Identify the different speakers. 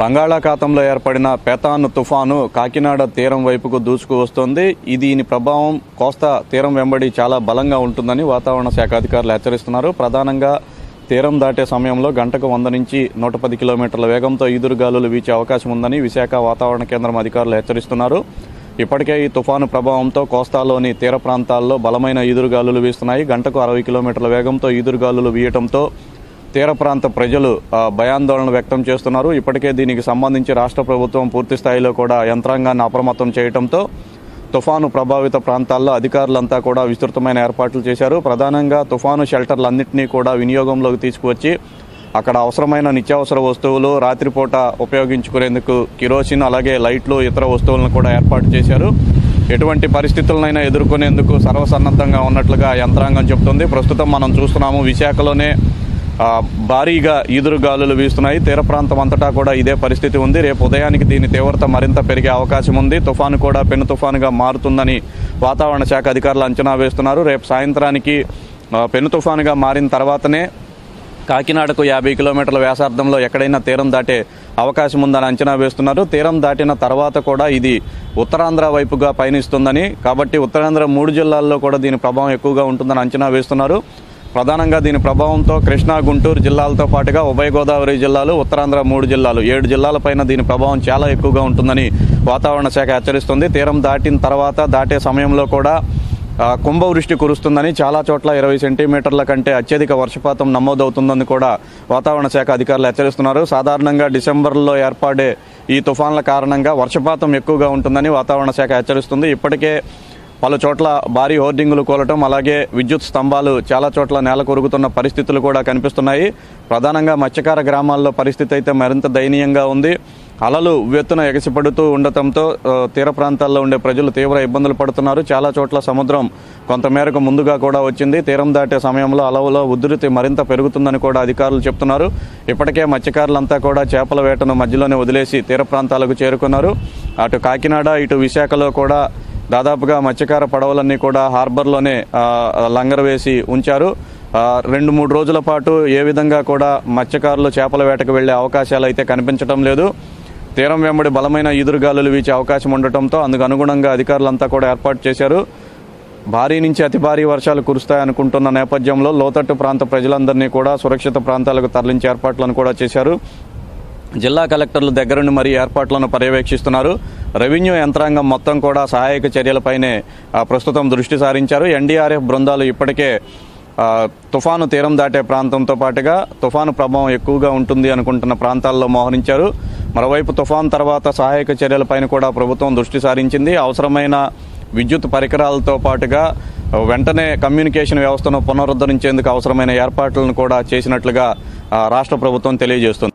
Speaker 1: బంగాళాఖాతంలో ఏర్పడిన పెతాన్ తుఫాను కాకినాడ తీరం వైపుకు దూసుకు వస్తోంది. ఇది దీని ప్రభావం కోస్తా తీరం వెంబడి చాలా బలంగా ఉంటుందని వాతావరణ శాఖ అధికారులు హెచ్చరిస్తున్నారు. ప్రధానంగా తీరం దాటే సమయంలో గంటకు వంద నుంచి నూట పది కిలోమీటర్ల వేగంతో ఈదురుగాలులు వీచే అవకాశం ఉందని విశాఖ వాతావరణ కేంద్రం అధికారులు హెచ్చరిస్తున్నారు. ఇప్పటికే ఈ తుఫాను ప్రభావంతో కోస్తాలోని తీర ప్రాంతాల్లో బలమైన ఈదురుగాలులు వీస్తున్నాయి. గంటకు అరవై కిలోమీటర్ల వేగంతో ఈదురుగాలులు వీయటంతో తీర ప్రాంత ప్రజలు భయాందోళన వ్యక్తం చేస్తున్నారు. ఇప్పటికే దీనికి సంబంధించి రాష్ట్ర ప్రభుత్వం పూర్తి స్థాయిలో కూడా యంత్రాంగాన్ని అప్రమత్తం చేయడంతో తుఫాను ప్రభావిత ప్రాంతాల్లో అధికారులంతా కూడా విస్తృతమైన ఏర్పాట్లు చేశారు. ప్రధానంగా తుఫాను షెల్టర్లన్నింటినీ కూడా వినియోగంలోకి తీసుకువచ్చి అక్కడ అవసరమైన నిత్యావసర వస్తువులు రాత్రిపూట ఉపయోగించుకునేందుకు కిరోసిన్ అలాగే లైట్లు ఇతర వస్తువులను కూడా ఏర్పాటు చేశారు. ఎటువంటి పరిస్థితులనైనా ఎదుర్కొనేందుకు సర్వసన్నద్ధంగా ఉన్నట్లుగా యంత్రాంగం చెబుతుంది. ప్రస్తుతం మనం చూస్తున్నాము విశాఖలోనే భారీగా ఈదురుగాలులు వీస్తున్నాయి. తీర ప్రాంతం అంతటా కూడా ఇదే పరిస్థితి ఉంది. రేపు ఉదయానికి దీని తీవ్రత మరింత పెరిగే అవకాశం ఉంది. తుఫాను కూడా పెను తుఫానుగా మారుతుందని వాతావరణ శాఖ అధికారులు అంచనా వేస్తున్నారు. రేపు సాయంత్రానికి పెను తుఫానుగా మారిన తర్వాతనే కాకినాడకు యాభై కిలోమీటర్ల వ్యాసార్థంలో ఎక్కడైనా తీరం దాటే అవకాశం ఉందని అంచనా వేస్తున్నారు. తీరం దాటిన తర్వాత కూడా ఇది ఉత్తరాంధ్ర వైపుగా పయనిస్తుందని. కాబట్టి ఉత్తరాంధ్ర మూడు జిల్లాల్లో కూడా దీని ప్రభావం ఎక్కువగా ఉంటుందని అంచనా వేస్తున్నారు. ప్రధానంగా దీని ప్రభావంతో కృష్ణా గుంటూరు జిల్లాలతో పాటుగా ఉభయ గోదావరి జిల్లాలు ఉత్తరాంధ్ర మూడు జిల్లాలు ఏడు జిల్లాలపైన దీని ప్రభావం చాలా ఎక్కువగా ఉంటుందని వాతావరణ శాఖ హెచ్చరిస్తుంది. తీరం దాటిన తర్వాత దాటే సమయంలో కూడా కుంభవృష్టి కురుస్తుందని చాలా చోట్ల ఇరవై సెంటీమీటర్ల కంటే అత్యధిక వర్షపాతం నమోదవుతుందని కూడా వాతావరణ శాఖ అధికారులు హెచ్చరిస్తున్నారు. సాధారణంగా డిసెంబర్లో ఏర్పడే ఈ తుఫాన్ల కారణంగా వర్షపాతం ఎక్కువగా ఉంటుందని వాతావరణ శాఖ హెచ్చరిస్తుంది. ఇప్పటికే పలు చోట్ల భారీ హోర్డింగులు కూలటం అలాగే విద్యుత్ స్తంభాలు చాలా చోట్ల నేల కొరుగుతున్న పరిస్థితులు కూడా కనిపిస్తున్నాయి. ప్రధానంగా మత్స్యకార గ్రామాల్లో పరిస్థితి అయితే మరింత దయనీయంగా ఉంది. అలలు ఉవ్వెత్తున ఎగసిపడుతూ ఉండటంతో తీర ప్రాంతాల్లో ఉండే ప్రజలు తీవ్ర ఇబ్బందులు పడుతున్నారు. చాలా చోట్ల సముద్రం కొంతమేరకు ముందుగా కూడా వచ్చింది. తీరం దాటే సమయంలో అలవులో ఉధృతి మరింత పెరుగుతుందని కూడా అధికారులు చెప్తున్నారు. ఇప్పటికే మత్స్యకారులంతా కూడా చేపల వేటను మధ్యలోనే వదిలేసి తీర ప్రాంతాలకు చేరుకున్నారు. అటు కాకినాడ ఇటు విశాఖలో కూడా దాదాపుగా మత్స్యకార పడవలన్నీ కూడా హార్బర్లోనే లంగర్ వేసి ఉంచారు. రెండు మూడు రోజుల పాటు ఏ విధంగా కూడా మత్స్యకారులు చేపల వేటకు వెళ్ళే అవకాశాలు అయితే కనిపించడం లేదు. తీరం వెంబడి బలమైన ఈదురుగాలులు వీచే అవకాశం ఉండటంతో అందుకు అనుగుణంగా అధికారులంతా కూడా ఏర్పాటు చేశారు. భారీ నుంచి అతి భారీ వర్షాలు కురుస్తాయనుకుంటున్న నేపథ్యంలో లోతట్టు ప్రాంత ప్రజలందరినీ కూడా సురక్షిత ప్రాంతాలకు తరలించే ఏర్పాట్లను కూడా చేశారు. జిల్లా కలెక్టర్లు దగ్గరుండి మరీ ఏర్పాట్లను పర్యవేక్షిస్తున్నారు. రెవెన్యూ యంత్రాంగం మొత్తం కూడా సహాయక చర్యలపైనే ప్రస్తుతం దృష్టి సారించారు. ఎన్డీఆర్ఎఫ్ బృందాలు ఇప్పటికే తుఫాను తీరం దాటే ప్రాంతంతో పాటుగా తుఫాను ప్రభావం ఎక్కువగా ఉంటుంది అనుకుంటున్న ప్రాంతాల్లో మోహరించారు. మరోవైపు తుఫాను తర్వాత సహాయక చర్యలపైన కూడా ప్రభుత్వం దృష్టి సారించింది. అవసరమైన విద్యుత్ పరికరాలతో పాటుగా వెంటనే కమ్యూనికేషన్ వ్యవస్థను పునరుద్ధరించేందుకు అవసరమైన ఏర్పాట్లను కూడా చేసినట్లుగా రాష్ట్ర ప్రభుత్వం తెలియజేస్తుంది.